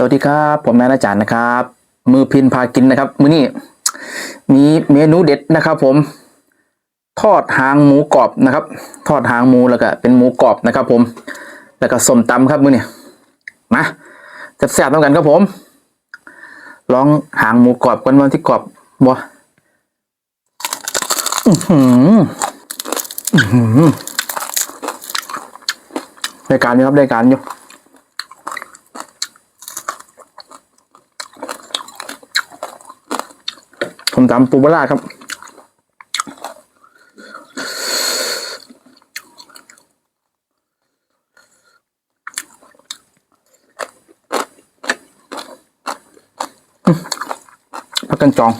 สวัสดีครับ ผมนายอาจารย์นะครับ มือพินพากินนะครับมื้อนี้มีเมนูเด็ดนะครับ ผม ทอดหางหมูกรอบนะครับ ทอดหางหมูแล้วก็เป็นหมูกรอบนะครับ ผม แล้วก็ส้มตำครับมื้อนี้มาแซ่บๆต้องกันครับผม ลองหางหมูกรอบกันวันที่กรอบบ่อื้อหืออือหือรายการอยู่ครับรายการอยู่ ผม ตำปูปลาร้าครับพักกันจอง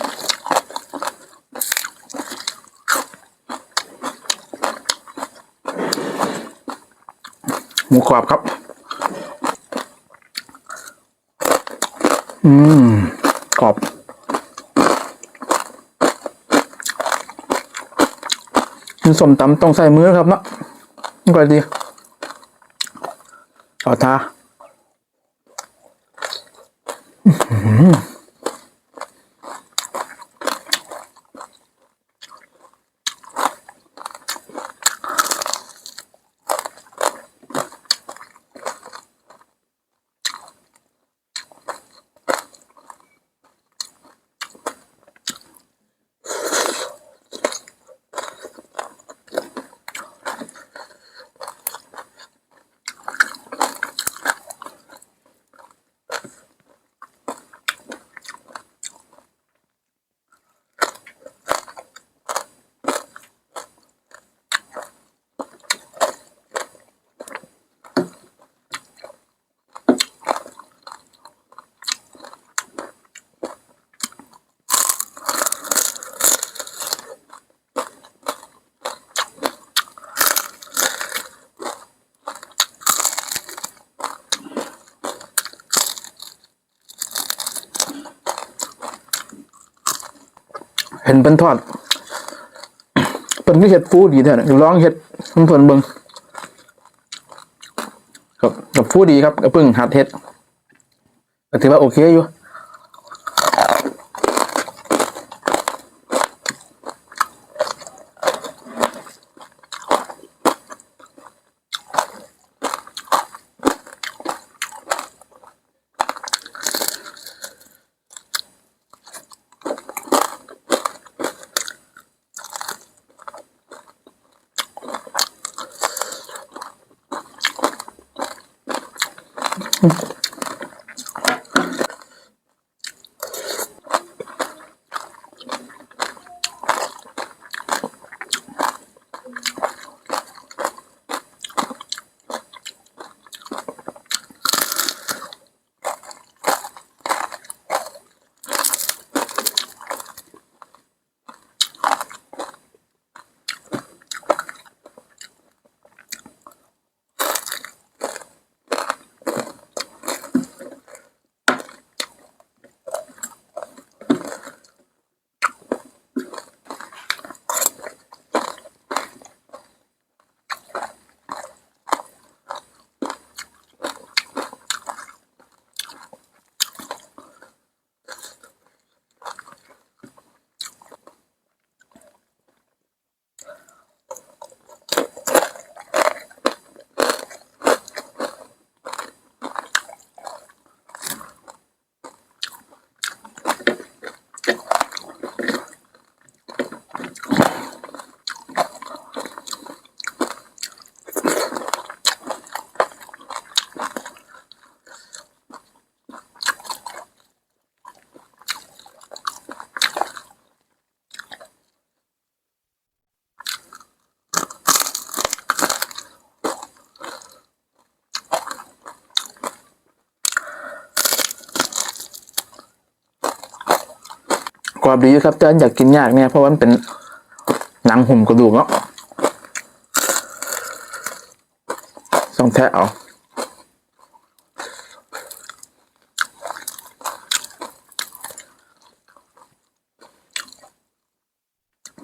หมูกรอบครับ อืม กรอบ กินส้มตำต้องใส่มือครับเนาะก็ดีขอทา เห็นเป็นทอดเป็นก็เห็ดฟูดีแท้นะลองเห็ดเพิ่นเพิ่นเบิงกับกับฟูดีครับกับพึ่งหัดเห็ดถือว่าโอเคอยู่ Mm-hmm. รอบดีครับแต่อยากกินยากเนี่ยเพราะว่ามันเป็นหนังหุ่มกระดูกเนาะต้องแทะเอา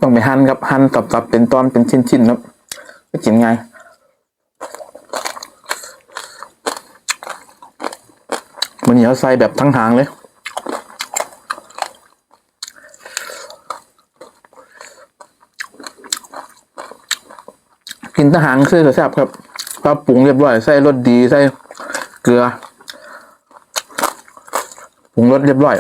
ต้องไปหั่นครับหั่นตับๆเป็นตอนเป็นชิ้นๆครับก็กินง่ายมันเหนียวใส่แบบทั้งหางเลย กินทหารเสื้อแซ่บครับปลาปรุงเรียบร้อยใส่รสดีใส่เกลือปรุงรสเรียบร้อย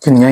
เป็นไง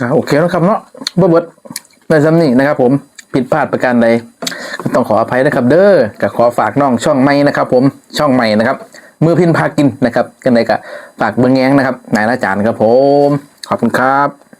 อ่าโอเคแล้วครับเนาะบ่เบิดในซ้ำนี้นะครับผม ผิดพลาดประการใดก็ต้องขออภัยนะครับ เด้อก็ขอฝากน้องช่องใหม่นะครับ ผมช่องใหม่นะครับมือพินพากินนะครับกันเลยก็ฝากเบิ้งแง้งนะครับนายอาจารย์ครับผมขอบคุณครับ